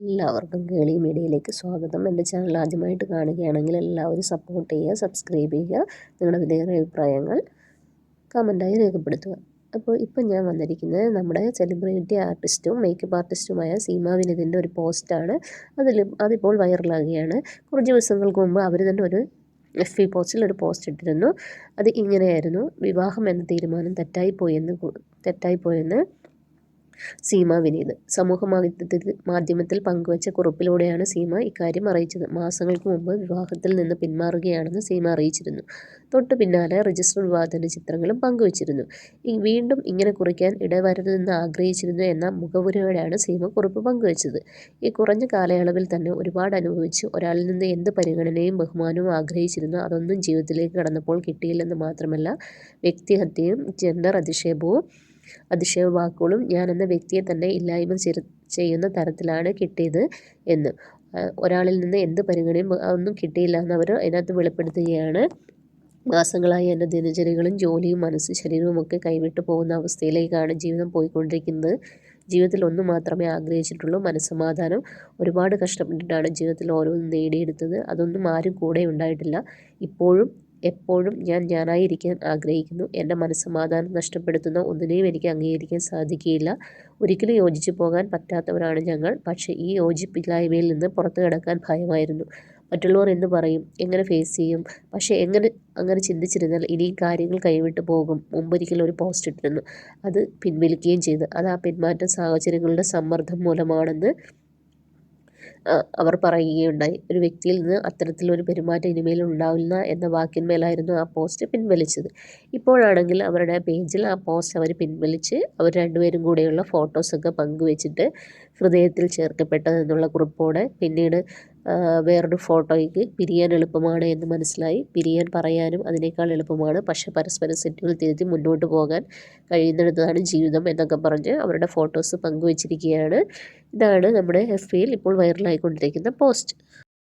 എല്ലാവർക്കും കേളി മീഡിയയിലേക്ക് സ്വാഗതം. എന്റെ ചാനൽ ആദ്യമായിട്ട് കാണുകയാണെങ്കിൽ എല്ലാവരും സപ്പോർട്ട് ചെയ്യുക സബ്സ്ക്രൈബ് ചെയ്യുക നിങ്ങളുടെ വിലയേറിയ അഭിപ്രായങ്ങൾ കമന്റായി രേഖപ്പെടുത്തുക. അപ്പോൾ ഇപ്പം ഞാൻ വന്നിരിക്കുന്നത് നമ്മുടെ സെലിബ്രിറ്റി ആർട്ടിസ്റ്റും മേക്കപ്പ് ആർട്ടിസ്റ്റുമായ സീമ വിനിതിന്റെ ഒരു പോസ്റ്റാണ് അതിൽ അതിപ്പോൾ വൈറലാകുകയാണ് കുറച്ച് ദിവസങ്ങൾക്ക് മുമ്പ് അവർ തന്നെ ഒരു എഫ് പോസ്റ്റിൽ ഒരു പോസ്റ്റ് ഇട്ടിരുന്നു. അത് ഇങ്ങനെയായിരുന്നു. വിവാഹം എന്ന തീരുമാനം തെറ്റായിപ്പോയെന്ന് തെറ്റായിപ്പോയെന്ന് സീമ വിനീത്. സമൂഹ മാധ്യമത്തിൽ പങ്കുവച്ച കുറിപ്പിലൂടെയാണ് സീമ ഇക്കാര്യം അറിയിച്ചത്. മാസങ്ങൾക്ക് മുമ്പ് വിവാഹത്തിൽ നിന്ന് പിന്മാറുകയാണെന്ന് സീമ അറിയിച്ചിരുന്നു. തൊട്ടു പിന്നാലെ രജിസ്റ്റർ വിവാഹത്തിന്റെ ചിത്രങ്ങളും പങ്കുവച്ചിരുന്നു. വീണ്ടും ഇങ്ങനെ കുറിക്കാൻ ഇടവരരുതെന്ന് ആഗ്രഹിച്ചിരുന്നു എന്ന മുഖപുരയോടെയാണ് സീമ കുറിപ്പ് പങ്കുവച്ചത്. ഈ കുറഞ്ഞ കാലയളവിൽ തന്നെ ഒരുപാട് അനുഭവിച്ച്. ഒരാളിൽ നിന്ന് എന്ത് പരിഗണനയും ബഹുമാനവും ആഗ്രഹിച്ചിരുന്നു അതൊന്നും ജീവിതത്തിലേക്ക് കടന്നപ്പോൾ കിട്ടിയില്ലെന്ന് മാത്രമല്ല വ്യക്തിഹത്യയും ജെൻഡർ അധിക്ഷേപവും അതിശയ വാക്കുകളും ഞാൻ എന്ന വ്യക്തിയെ തന്നെ ഇല്ലായ്മ ചെയ്യുന്ന തരത്തിലാണ് കിട്ടിയത് എന്ന്. ഒരാളിൽ നിന്ന് എന്ത് പരിഗണനയും ഒന്നും കിട്ടിയില്ല എന്നവർ അതിനകത്ത് വെളിപ്പെടുത്തുകയാണ്. മാസങ്ങളായി എന്റെ ദിനചര്യകളും ജോലിയും മനസ്സും ശരീരവും ഒക്കെ കൈവിട്ടു പോകുന്ന അവസ്ഥയിലേക്കാണ് ജീവിതം പോയിക്കൊണ്ടിരിക്കുന്നത്. ജീവിതത്തിൽ ഒന്ന് മാത്രമേ ആഗ്രഹിച്ചിട്ടുള്ളൂ. മനസ്സമാധാനം ഒരുപാട് കഷ്ടപ്പെട്ടിട്ടാണ് ജീവിതത്തിൽ ഓരോന്നും നേടിയെടുത്തത്. അതൊന്നും ആരും കൂടെ ഉണ്ടായിട്ടില്ല. ഇപ്പോഴും എപ്പോഴും ഞാൻ ഞാനായിരിക്കാൻ ആഗ്രഹിക്കുന്നു. എന്റെ മനസ്സമാധാനം നഷ്ടപ്പെടുത്തുന്ന ഒന്നിനെയും എനിക്ക് അംഗീകരിക്കാൻ സാധിക്കുകയില്ല. ഒരിക്കലും യോജിച്ചു പോകാൻ പറ്റാത്തവരാണ് ഞങ്ങൾ. പക്ഷേ ഈ യോജിപ്പില്ലായ്മയിൽ നിന്ന് പുറത്തു കിടക്കാൻ ഭയമായിരുന്നു. മറ്റുള്ളവർ എന്ന് പറയും? എങ്ങനെ ഫേസ് ചെയ്യും? പക്ഷേ എങ്ങനെ അങ്ങനെ ചിന്തിച്ചിരുന്നാൽ ഇനിയും കാര്യങ്ങൾ കൈവിട്ട് പോകും. മുമ്പൊരിക്കലും ഒരു പോസ്റ്റ് ഇട്ടിരുന്നു. അത് പിൻവലിക്കുകയും ചെയ്തു. അത് ആ പിന്മാറ്റ സാഹചര്യങ്ങളുടെ സമ്മർദ്ദം മൂലമാണെന്ന് അവർ പറയുകയുണ്ടായി. ഒരു വ്യക്തിയിൽ നിന്ന് അത്തരത്തിലൊരു പെരുമാറ്റം ഇനിമേൽ ഉണ്ടാവില്ല എന്ന വാക്കിന്മേലായിരുന്നു ആ പോസ്റ്റ് പിൻവലിച്ചത്. ഇപ്പോഴാണെങ്കിൽ അവരുടെ പേജിൽ ആ പോസ്റ്റ് അവർ പിൻവലിച്ച് അവർ രണ്ടുപേരും കൂടെയുള്ള ഫോട്ടോസൊക്കെ പങ്കുവെച്ചിട്ട് ഹൃദയത്തിൽ ചേർക്കപ്പെട്ടതെന്നുള്ള കുറിപ്പോടെ പിന്നീട് വേറൊരു ഫോട്ടോയ്ക്ക് പിരിയാൻ എളുപ്പമാണ് എന്ന് മനസ്സിലായി. പിരിയാൻ പറയാനും അതിനേക്കാൾ എളുപ്പമാണ്. പക്ഷെ പരസ്പരം സെറ്റുകൾ തിരുത്തി മുന്നോട്ട് പോകാൻ കഴിയുന്നിടത്താണ് ജീവിതം എന്നൊക്കെ പറഞ്ഞ് അവരുടെ ഫോട്ടോസ് പങ്കുവച്ചിരിക്കുകയാണ്. ഇതാണ് നമ്മുടെ എഫ് ബിയിൽ ഇപ്പോൾ വൈറലായിക്കൊണ്ടിരിക്കുന്ന പോസ്റ്റ്.